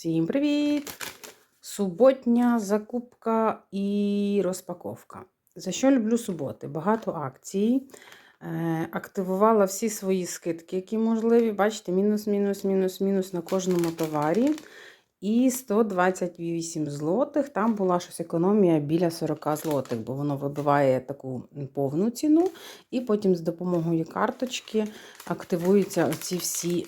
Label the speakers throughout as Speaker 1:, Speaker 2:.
Speaker 1: Всім привіт! Суботня закупка і розпаковка. За що люблю суботи? Багато акцій. Е, Активувала всі свої скидки, які можливі. Бачите, мінус, мінус, мінус, мінус на кожному товарі. І 128 злотих. Там була щось економія біля 40 злотих, бо воно вибиває таку повну ціну. І потім з допомогою карточки активуються оці всі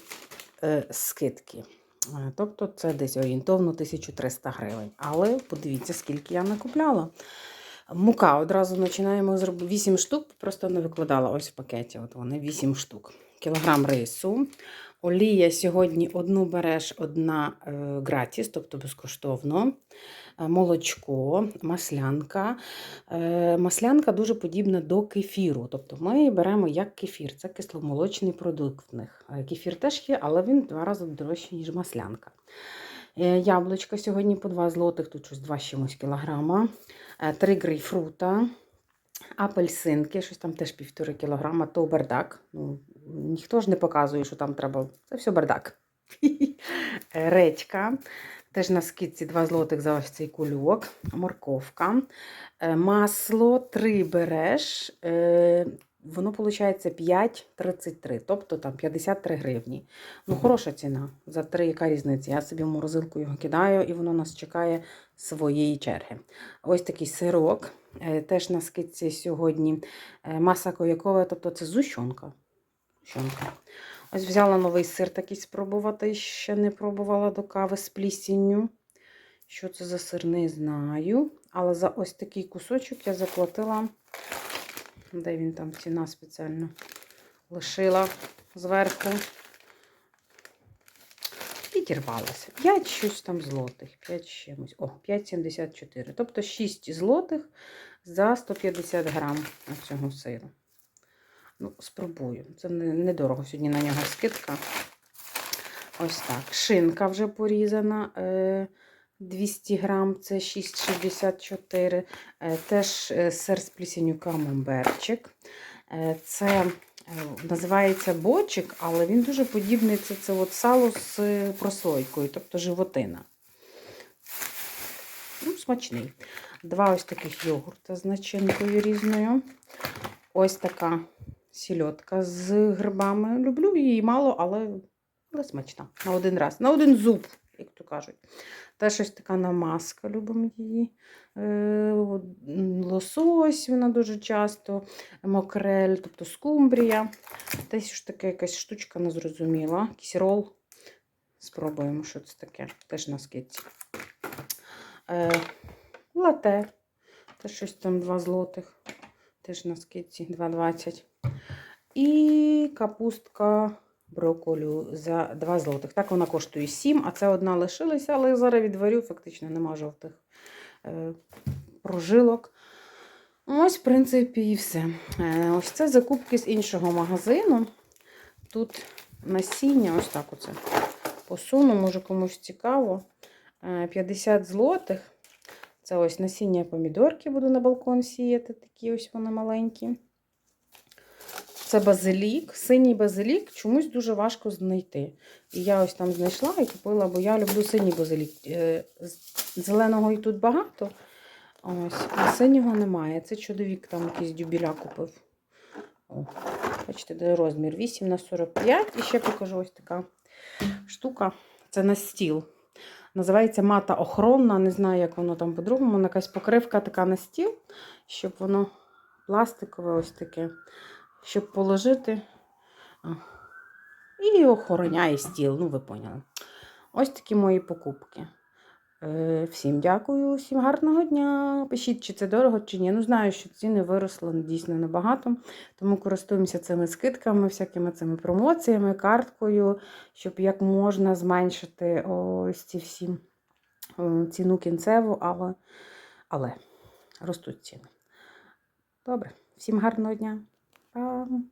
Speaker 1: е, скидки. Е, Тобто це десь орієнтовно 1300 гривень. Але подивіться, скільки я накупляла. Мука одразу починаємо зробити 8 штук, просто не викладала ось в пакеті. От вони 8 штук. Кілограм рису. Олія сьогодні одну береш, одна е, гратіс, тобто безкоштовно. Е, Молочко, маслянка. Е, Маслянка дуже подібна до кефіру. Тобто ми беремо як кефір. Це кисломолочний продукт в них. Кефір теж є, але він два рази дорожчий, ніж маслянка. Яблучка сьогодні по 2 злотих, тут щось 2 чимось кілограма. Три грейпфрута. Апельсинки, щось там теж півтори кілограма, то бардак. Ну, ніхто ж не показує, що там треба. Це все бардак. Редька. Теж на скидці 2 злотих за ось цей кульок. Морковка. Е, Масло 3 береш. е, Воно виходить 5,33, тобто там 53 гривні. Ну, хороша ціна. За 3 яка різниця? Я собі в морозилку його кидаю, і воно нас чекає своєї черги. Ось такий сирок. Е, Теж на скидці сьогодні маса коякова, тобто це зущенка. Зущенка. Ось взяла новий сир такий спробувати. Ще не пробувала до кави з плісінню. Що це за сир, не знаю. Але за ось такий кусочок я заплатила. Де він там ціна спеціально лишила зверху. Підірвалася. 5 щось там злотих. 5 чимось. О, 5,74. Тобто 6 злотих за 150 грам цього сиру. Ну, спробую. Це не- недорого сьогодні на нього скидка. Ось так. Шинка вже порізана. е, 200 грам, це 6,64. Е, Теж е, сир з плісінню камамберчик. Е, Це е, називається бочик, але він дуже подібний. Це, це от сало з е, прослойкою, тобто животина. Ну, смачний. Два ось таких йогурта з начинкою різною. Ось така сільотка з грибами. Люблю її мало, але, але смачна. На один раз, на один зуб, як то кажуть. Теж ось така намазка, любимо її. Е, Лосось, вона дуже часто, мокрель, тобто скумбрія. Десь ж така якась штучка незрозуміла. Якийсь рол. Спробуємо, що це таке. Теж на скидці. Е, лате. Теж щось там 2 злотих. Теж на скидці 2,20. І капустка брокколю за 2 злотих. Так вона коштує 7, а це одна лишилася, але зараз відварю, фактично нема жовтих е, прожилок. Ось, в принципі, і все. Е, ось це закупки з іншого магазину. Тут насіння, ось так оце посуну, може комусь цікаво. Е, 50 злотих. Це ось насіння помідорки буду на балкон сіяти, такі ось вони маленькі. Це базилік, синій базилік, чомусь дуже важко знайти. І я ось там знайшла і купила, бо я люблю синій базилік. Е, Зеленого і тут багато. Ось, а синього немає. Це чоловік там якийсь дюбіля купив. О, бачите, де розмір 8 на 45. І ще покажу ось така штука. Це на стіл. Називається мата охоронна. Не знаю, як воно там по-другому. Якась покривка така на стіл, щоб воно пластикове ось таке щоб положити і охороняє стіл. Ну, ви поняли. Ось такі мої покупки. Е, Всім дякую, всім гарного дня. Пишіть, чи це дорого, чи ні. Ну, знаю, що ціни виросли дійсно небагато, тому користуємося цими скидками, всякими цими промоціями, карткою, щоб як можна зменшити ось ці всі е, ціну кінцеву, але, але ростуть ціни. Добре, всім гарного дня. Um.